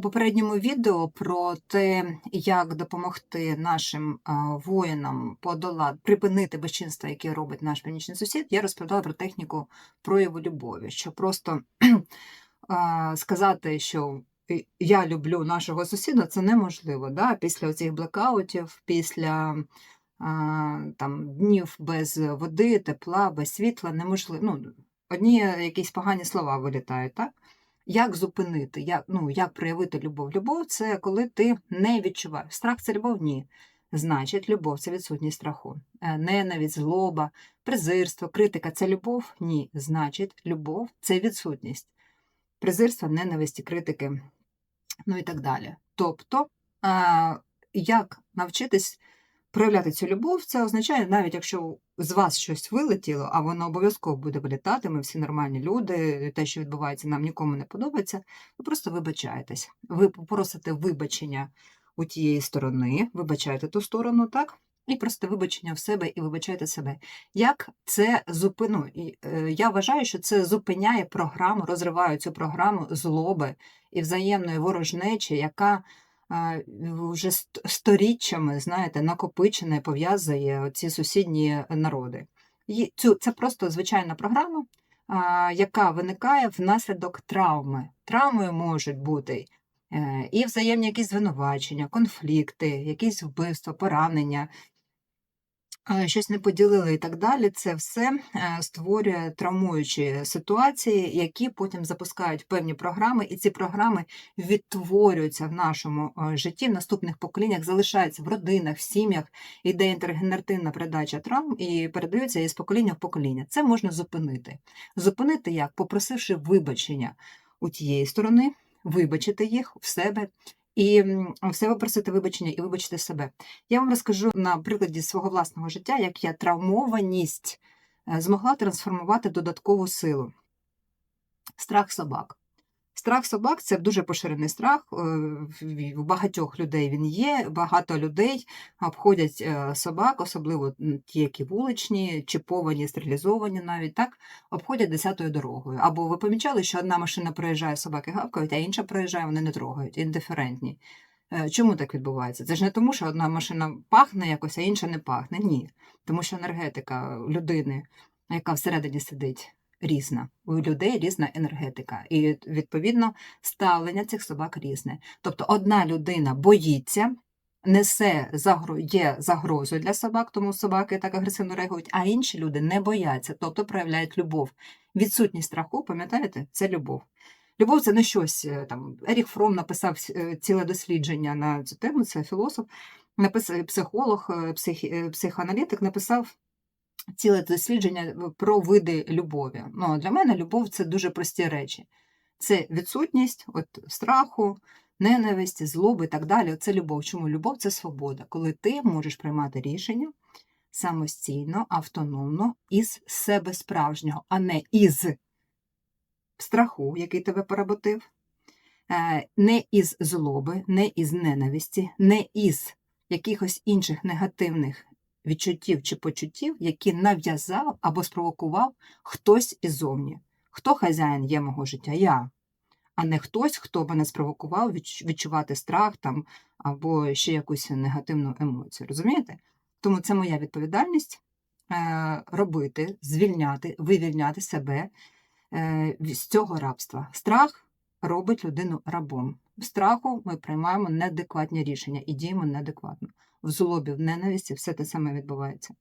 У попередньому відео про те, як допомогти нашим воїнам подолати, припинити безчинства, які робить наш північний сусід, я розповідала про техніку прояву любові, що просто сказати, що я люблю нашого сусіда, це неможливо. Да? Після цих блекаутів, після там, днів без води, тепла, без світла, неможливо. Ну, одні якісь погані слова вилітають, так? Як зупинити, як, ну, як проявити любов? Любов це коли ти не відчуваєш. Страх це любов? Ні. Значить, любов це відсутність страху. Е, Ненависть, злоба, презирство, критика це любов? Ні. Значить, любов це відсутність. Презирства, ненависті, критики, ну і так далі. Тобто, як навчитись проявляти цю любов, це означає, навіть якщо з вас щось вилетіло, а воно обов'язково буде вилітати, ми всі нормальні люди, те, що відбувається, нам нікому не подобається, ви просто вибачаєтесь. Ви попросите вибачення у тієї сторони, вибачаєте ту сторону, так? І просите вибачення в себе і вибачаєте себе. Як це зупину? Е, Я вважаю, що це зупиняє програму, розриває цю програму злоби і взаємної ворожнечі, яка вже сторіччями, знаєте, накопичене, пов'язує ці сусідні народи. Цю, це просто звичайна програма, яка виникає внаслідок травми. Травмою можуть бути е, і взаємні якісь звинувачення, конфлікти, якісь вбивства, поранення, щось не поділили і так далі. Це все е, створює травмуючі ситуації, які потім запускають певні програми, і ці програми відтворюються в нашому е, житті, в наступних поколіннях, залишаються в родинах, в сім'ях, іде інтергенеративна передача травм і передаються із покоління в покоління. Це можна зупинити. Зупинити як? Попросивши вибачення у тієї сторони, вибачити їх в себе. І все в себе вибачення і вибачити себе. Я вам розкажу на прикладі свого власного життя, як я травмованість е, змогла трансформувати додаткову силу. Страх собак. Страх собак це дуже поширений страх. е, в- В багатьох людей він є. Багато людей обходять е, собак, особливо ті, які вуличні, чіповані, стерилізовані навіть так, обходять десятою дорогою. Або ви помічали, що одна машина проїжджає, собаки гавкають, а інша проїжджає, вони не трогають, індиферентні. Е, Чому так відбувається? Це ж не тому, що одна машина пахне якось, а інша не пахне. Ні. Тому що енергетика людини, яка всередині сидить, різна. У людей різна енергетика. І відповідно ставлення цих собак різне. Тобто одна людина боїться. Несе є загрозою для собак, тому собаки так агресивно реагують, а інші люди не бояться, тобто проявляють любов. Відсутність страху, пам'ятаєте, це любов. Любов це не щось е, там. Ерік Фром написав е, ціле дослідження на цю тему, це філософ, написав психолог, е, псих, психоаналітик написав ціле дослідження про види любові. Ну, для мене любов це дуже прості речі. Це відсутність от, страху, ненависті, злоби і так далі. Це любов. Чому любов це свобода, коли ти можеш приймати рішення самостійно, автономно, із себе справжнього, а не із страху, який тебе поработив, е, не із злоби, не із ненависті, не із якихось інших негативних відчуттів чи почуттів, які нав'язав або спровокував хтось іззовні. Хто хазяїн є мого життя? Я. А не хтось, хто мене спровокував відчувати страх там, або ще якусь негативну емоцію. Розумієте? Тому це моя відповідальність е, робити, звільняти, вивільняти себе е, з цього рабства. Страх робить людину рабом. В страху ми приймаємо неадекватні рішення і діємо неадекватно. В злобі, в ненависті все те саме відбувається.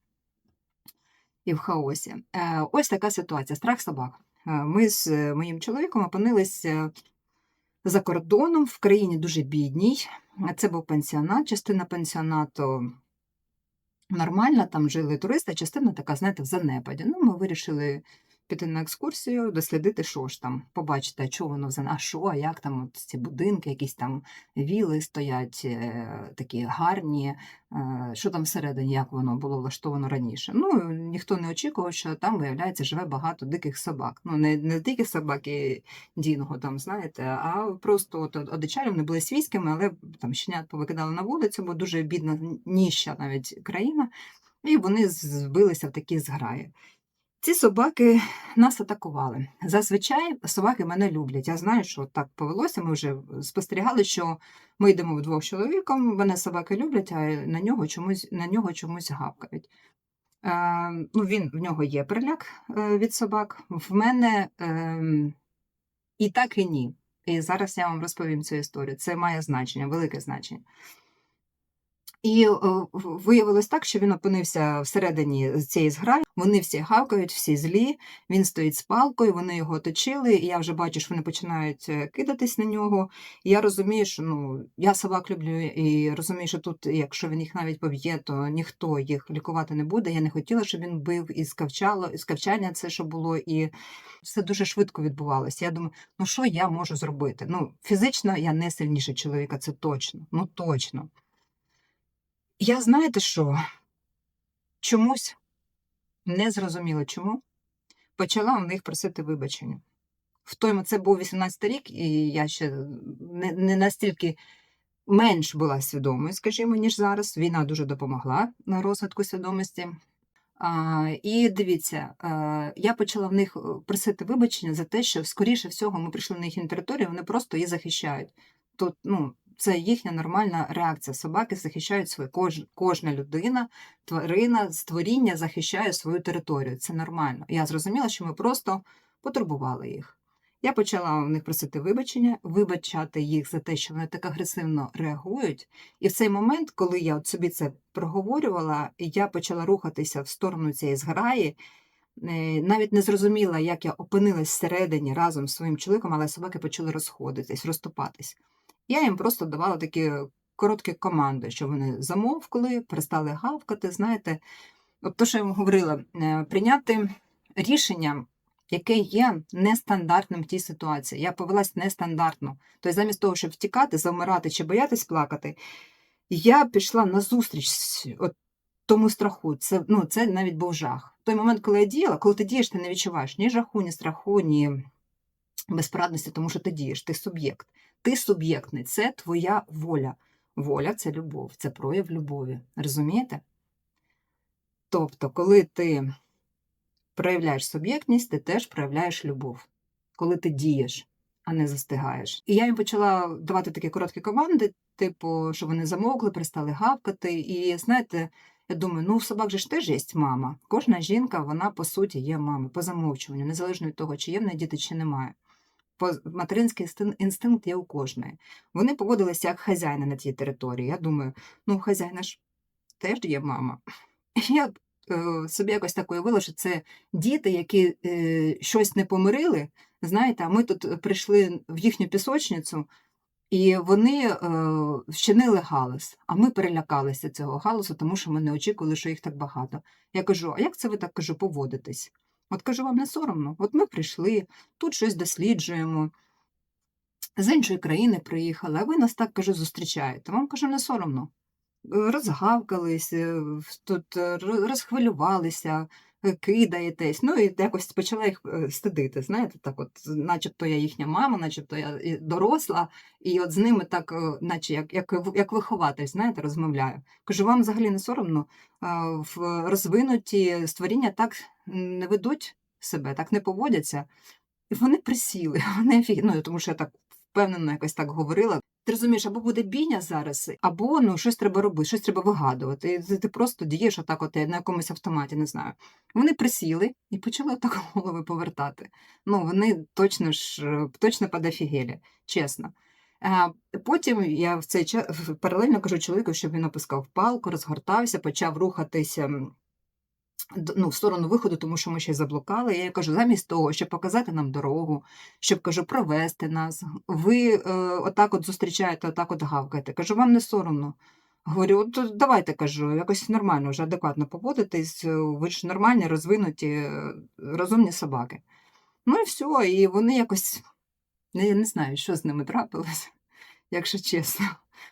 І в хаосі. Е, Ось така ситуація. Страх собак. Е, Ми з е, моїм чоловіком опинилися за кордоном в країні дуже бідній. Це був пенсіонат, частина пенсіонату нормальна, там жили туристи, частина така, знаєте, в занепаді. Ну, ми вирішили піти на екскурсію, дослідити, що ж там, побачити, чого воно в занепаді, а що, а як там от ці будинки, якісь там віли стоять, е, такі гарні, е, що там всередині, як воно було влаштовано раніше. Ну, ніхто не очікував, що там, виявляється, живе багато диких собак. Ну, не, не дикі собаки Дінго, там, знаєте, а просто от одичалі вони були свійськими, але там щенят повикидали на вулицю, бо дуже бідна, ніща навіть країна, і вони збилися в такі зграї. Ці собаки нас атакували. Зазвичай собаки мене люблять. Я знаю, що так повелося. Ми вже спостерігали, що ми йдемо вдвох з чоловіком, мене собаки люблять, а на нього чомусь, на нього чомусь гавкають. Е, ну, він, в нього є переляк е, від собак. В мене е, і так, і ні. І зараз я вам розповім цю історію. Це має значення, велике значення. І е, виявилось так, що він опинився всередині цієї зграї. Вони всі гавкають, всі злі. Він стоїть з палкою, вони його оточили, і я вже бачу, що вони починають е, кидатись на нього. І я розумію, що ну я собак люблю і розумію, що тут, якщо він їх навіть поб'є, то ніхто їх лікувати не буде. Я не хотіла, щоб він бив і скавчало, і скавчання це що було, і все дуже швидко відбувалося. Я думаю, ну що я можу зробити? Ну, фізично я не сильніше чоловіка, це точно. Ну точно. Я знаєте що? Чомусь не зрозуміло чому. Почала в них просити вибачення. В той це був 18 рік, і я ще не, не настільки менш була свідомою, скажімо, ніж зараз. Війна дуже допомогла на розвитку свідомості. А, і дивіться, а, я почала в них е, просити вибачення за те, що, скоріше всього, ми прийшли на їхню територію, вони просто її захищають. Тут, ну, це їхня нормальна реакція. Собаки захищають свою кож, кожна людина, тварина, створіння захищає свою територію. Це нормально. Я зрозуміла, що ми просто потурбували їх. Я почала в них просити вибачення, вибачати їх за те, що вони так агресивно реагують. І в цей момент, коли я от собі це проговорювала, я почала рухатися в сторону цієї зграї. е, Навіть не зрозуміла, як я опинилась всередині разом з своїм чоловіком, але собаки почали розходитись, розступатись. Я їм просто давала такі короткі команди, що вони замовкли, перестали гавкати. Знаєте, от то, що я вам говорила, е, прийняти рішення, яке є нестандартним в тій ситуації. Я повелась нестандартно. Тобто, замість того, щоб втікати, завмирати чи боятись плакати, я пішла на зустріч от тому страху. Це, ну, це навіть був жах. В той момент, коли я діяла, коли ти дієш, ти не відчуваєш ні жаху, ні страху, ні безпорадності, тому що ти дієш, ти суб'єкт. Ти суб'єктний, це твоя воля. Воля це любов, це прояв любові. Розумієте? Тобто, коли ти проявляєш суб'єктність, ти теж проявляєш любов, коли ти дієш, а не застигаєш. І я їм почала давати такі короткі команди, типу, що вони замовкли, перестали гавкати. І знаєте, я думаю, ну у собак же ж теж є мама. Кожна жінка, вона по суті є мамою, по замовчуванню, незалежно від того, чи є в неї діти, чи немає. Материнський інстинкт є у кожної. Вони поводилися як хазяїни на тій території. Я думаю, ну хазяїна ж теж є мама. Я е, собі якось так уявила, що це діти, які е, щось не помирили. Знаєте, а ми тут прийшли в їхню пісочницю, і вони е, вчинили галас. А ми перелякалися цього галасу, тому що ми не очікували, що їх так багато. Я кажу: а як це ви так кажу, поводитесь? От кажу, вам не соромно? От ми прийшли, тут щось досліджуємо. З іншої країни приїхали, а ви нас так кажу, зустрічаєте. Вам кажу, не соромно. Розгавкались, е, тут е, розхвилювалися, кидаєтесь. Ну і якось почала їх е, стидити. Знаєте, так, от, начебто я їхня мама, начебто я доросла, і от з ними так, е, наче як, як, як вихователь, знаєте, розмовляю. Кажу, вам взагалі не соромно в розвинуті створіння так не ведуть себе, так не поводяться. І вони присіли, вони офіг... ну, тому що я так впевнено якось так говорила. Ти розумієш, або буде бійня зараз, або ну щось треба робити, щось треба вигадувати. І ти, просто дієш отак, от на якомусь автоматі, не знаю. Вони присіли і почали отак голови повертати. Ну, вони точно ж е, точно подофігелі, чесно. А потім я в цей час паралельно кажу чоловіку, щоб він опускав палку, розгортався, почав рухатися ну, в сторону виходу, тому що ми ще й заблукали. Я кажу, замість того, щоб показати нам дорогу, щоб кажу, провести нас. Ви е, отак от зустрічаєте, отак от гавкаєте. Кажу, вам не соромно. Говорю, от давайте кажу, якось нормально, вже адекватно поводитись. е, Ви ж нормальні, розвинуті, е, розумні собаки. Ну і все, і вони якось, я не знаю, що з ними трапилось, якщо чесно.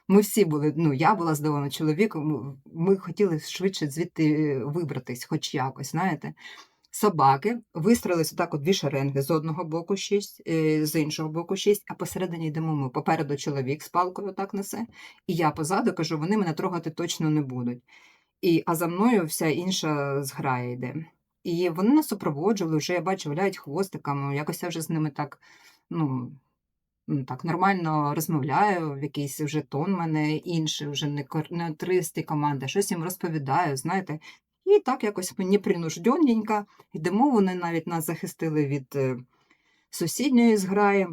Ми всі були, ну я була здивована чоловіком, ми- хотіли швидше звідти е, вибратись, хоч якось, знаєте. Собаки вистроїлися так от дві шеренги з одного боку шість, е, з іншого боку шість, а посередині йдемо ми. Попереду чоловік з палкою так несе, і я позаду кажу, вони мене трогати точно не будуть. І, а за мною вся інша зграя йде. І вони нас супроводжували, вже я бачу, виляють хвостиками. Якось я вже з ними так, ну, так нормально розмовляю, в якийсь вже тон мене інший, вже не, тристі команди, щось їм розповідаю, знаєте. І так якось мені принужденненько. Йдемо, вони навіть нас захистили від е, сусідньої зграї,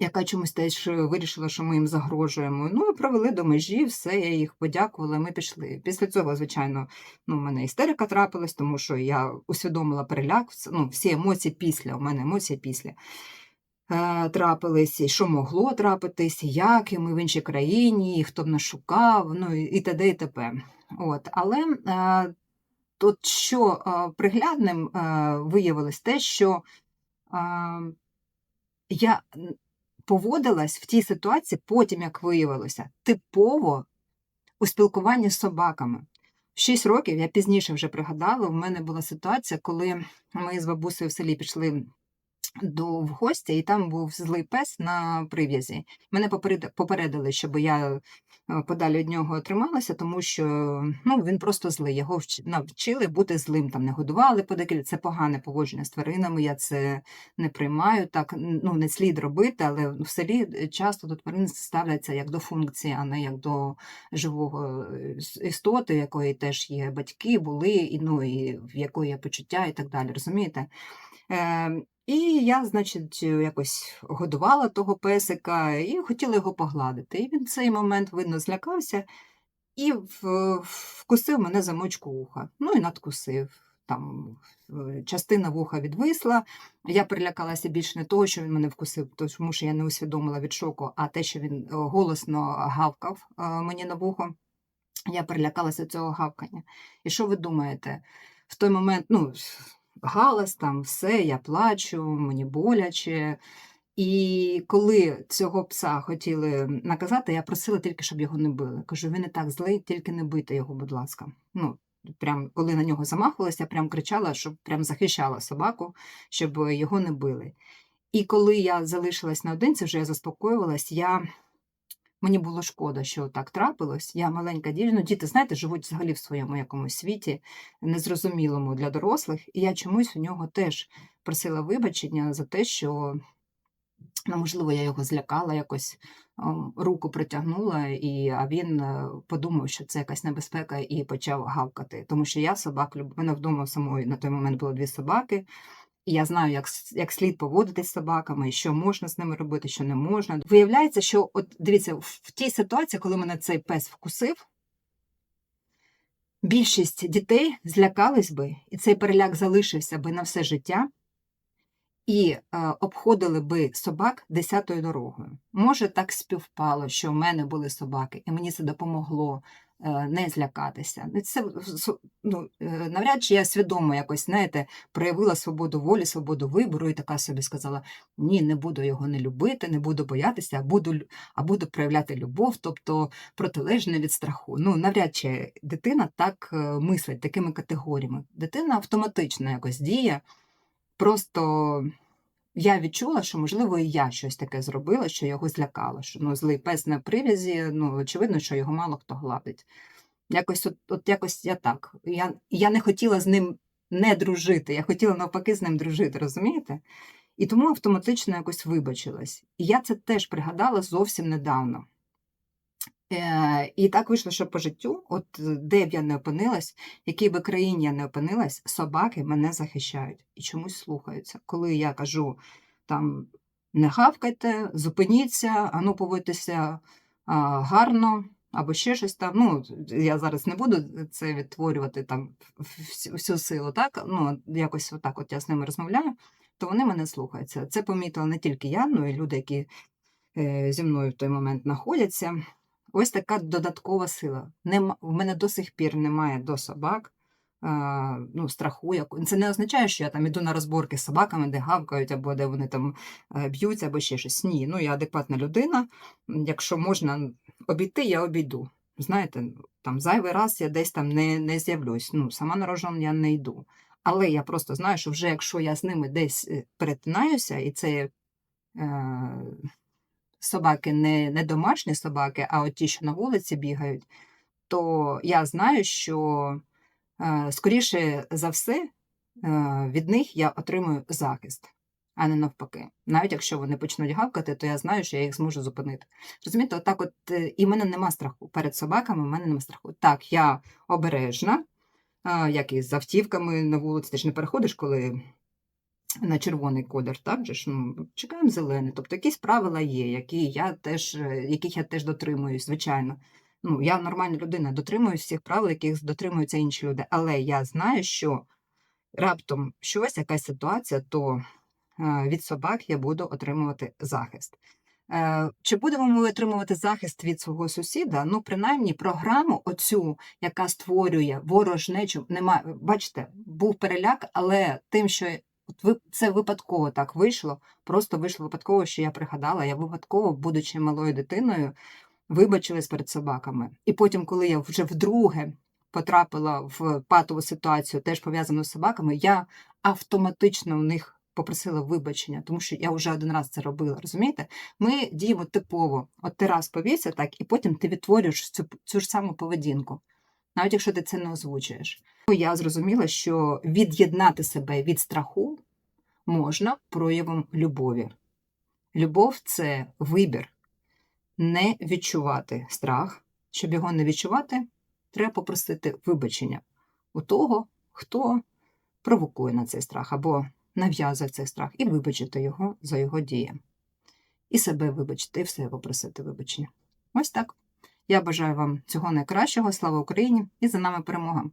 яка чомусь теж вирішила, що ми їм загрожуємо. Ну, і провели до межі, все, я їх подякувала, ми пішли. Після цього, звичайно, ну, у мене істерика трапилась, тому що я усвідомила переляк, ну, всі емоції після, у мене емоції після. Е, трапились, і що могло трапитись, як, і ми в іншій країні, і хто б нас шукав, ну і т.д. і т.п. От. Але е, тут що е, приглядним виявилось те, що я поводилась в тій ситуації, потім як виявилося, типово у спілкуванні з собаками. 6 років я пізніше вже пригадала, в мене була ситуація, коли ми з бабусею в селі пішли до в гості, і там був злий пес на прив'язі. Мене попередили, щоб я е, подалі від нього трималася, тому що ну, він просто злий. Його навчили бути злим, там не годували по декілька. Це погане поводження з тваринами. Я це не приймаю. Так ну не слід робити, але в селі е, часто до тварин ставляться як до функції, а не як до живого е, істоти, якої теж є батьки, були, і ну і в якої є почуття, і так далі. Розумієте? І я, значить, якось годувала того песика і хотіла його погладити. І він в цей момент, видно, злякався і вкусив мене за мочку вуха. Ну і надкусив. Там е, частина вуха відвисла. Я перелякалася більше не того, що він мене вкусив, тому що я не усвідомила від шоку, а те, що він е, голосно гавкав е, мені на вухо. Я перелякалася цього гавкання. І що ви думаєте? В той момент, ну, галас, там все, я плачу, мені боляче. І коли цього пса хотіли наказати, я просила тільки, щоб його не били. Кажу, він і так злий, тільки не бийте його, будь ласка. Ну, прям коли на нього замахувалася, я прям кричала, щоб прям захищала собаку, щоб його не били. І коли я залишилась наодинці, вже я заспокоювалась, я Мені було шкода, що так трапилось. Я маленька дівчина. Ну, діти, знаєте, живуть взагалі в своєму якомусь світі, незрозумілому для дорослих. І я чомусь у нього теж просила вибачення за те, що, ну, можливо, я його злякала, якось руку притягнула, і, а він е, подумав, що це якась небезпека, і почав гавкати. Тому що я собак люблю. У мене вдома самої на той момент було дві собаки. І я знаю, як, як слід поводитись з собаками, що можна з ними робити, що не можна. Виявляється, що от дивіться, в тій ситуації, коли мене цей пес вкусив, більшість дітей злякались би, і цей переляк залишився би на все життя, і е, обходили би собак десятою дорогою. Може, так співпало, що в мене були собаки, і мені це допомогло не злякатися. Ну, Це ну, е, навряд чи я свідомо якось, знаєте, проявила свободу волі, свободу вибору, і така собі сказала: ні, не буду його не любити, не буду боятися, а буду, а буду проявляти любов, тобто протилежне від страху. Ну, навряд чи дитина так е, мислить такими категоріями. Дитина автоматично якось діє. Просто я відчула, що, можливо, і я щось таке зробила, що його злякало. Що ну, злий пес на привязі, ну, очевидно, що його мало хто гладить. Якось от, от якось я так. Я, я не хотіла з ним не дружити, я хотіла навпаки з ним дружити, розумієте? І тому автоматично якось вибачилась. І я це теж пригадала зовсім недавно. Е, і так вийшло, що по життю, от де б я не опинилась, в якій би країні я не опинилась, собаки мене захищають і чомусь слухаються. Коли я кажу там не гавкайте, зупиніться, ану поводьтеся гарно, або ще щось там. Ну, я зараз не буду це відтворювати там всю, силу, так? Ну, якось отак от я з ними розмовляю, то вони мене слухаються. Це помітила не тільки я, ну і люди, які е, зі мною в той момент знаходяться. Ось така додаткова сила. Нема, в мене до сих пір немає до собак а, ну, страху. Це не означає, що я там іду на розборки з собаками, де гавкають, або де вони там е, б'ються, або ще щось. Ні, ну я адекватна людина. Якщо можна обійти, я обійду. Знаєте, там зайвий раз я десь там не, не з'явлюсь. Ну, сама на рожон я не йду. Але я просто знаю, що вже якщо я з ними десь е, перетинаюся, і це е, собаки не, не домашні собаки, а от ті, що на вулиці бігають, то я знаю, що е, скоріше за все е, від них я отримую захист, а не навпаки. Навіть якщо вони почнуть гавкати, то я знаю, що я їх зможу зупинити. Розумієте, отак, от е, і в мене нема страху перед собаками. в мене нема страху. Так, я обережна, як і з автівками на вулиці. Ти ж не переходиш, коли на червоний колір, так же ж ну, чекаємо зелений. Тобто якісь правила є, які я теж, е, яких я теж дотримуюсь, звичайно. Ну, я нормальна людина, дотримуюсь всіх правил, яких дотримуються інші люди. Але я знаю, що раптом щось, якась ситуація, то е, від собак я буду отримувати захист. Е, Чи будемо ми отримувати захист від свого сусіда? Ну, принаймні, програму, оцю, яка створює ворожнечу, немає. Бачите, був переляк, але тим, що от ви це випадково так вийшло, просто вийшло випадково, що я пригадала. Я випадково, будучи малою дитиною, вибачилась перед собаками. І потім, коли я вже вдруге потрапила в патову ситуацію, теж пов'язану з собаками, я автоматично у них попросила вибачення, тому що я вже один раз це робила. Розумієте? Ми діємо типово. От ти раз повівся так, і потім ти відтворюєш цю, цю ж саму поведінку, навіть якщо ти це не озвучуєш. Ну, Я зрозуміла, що від'єднати себе від страху можна проявом любові. Любов це вибір не відчувати страх. Щоб його не відчувати, треба попросити вибачення у того, хто провокує на цей страх або нав'язує цей страх, і вибачити його за його дії. І себе вибачити, і все попросити вибачення. Ось так. Я бажаю вам цього найкращого. Слава Україні! І за нами перемога!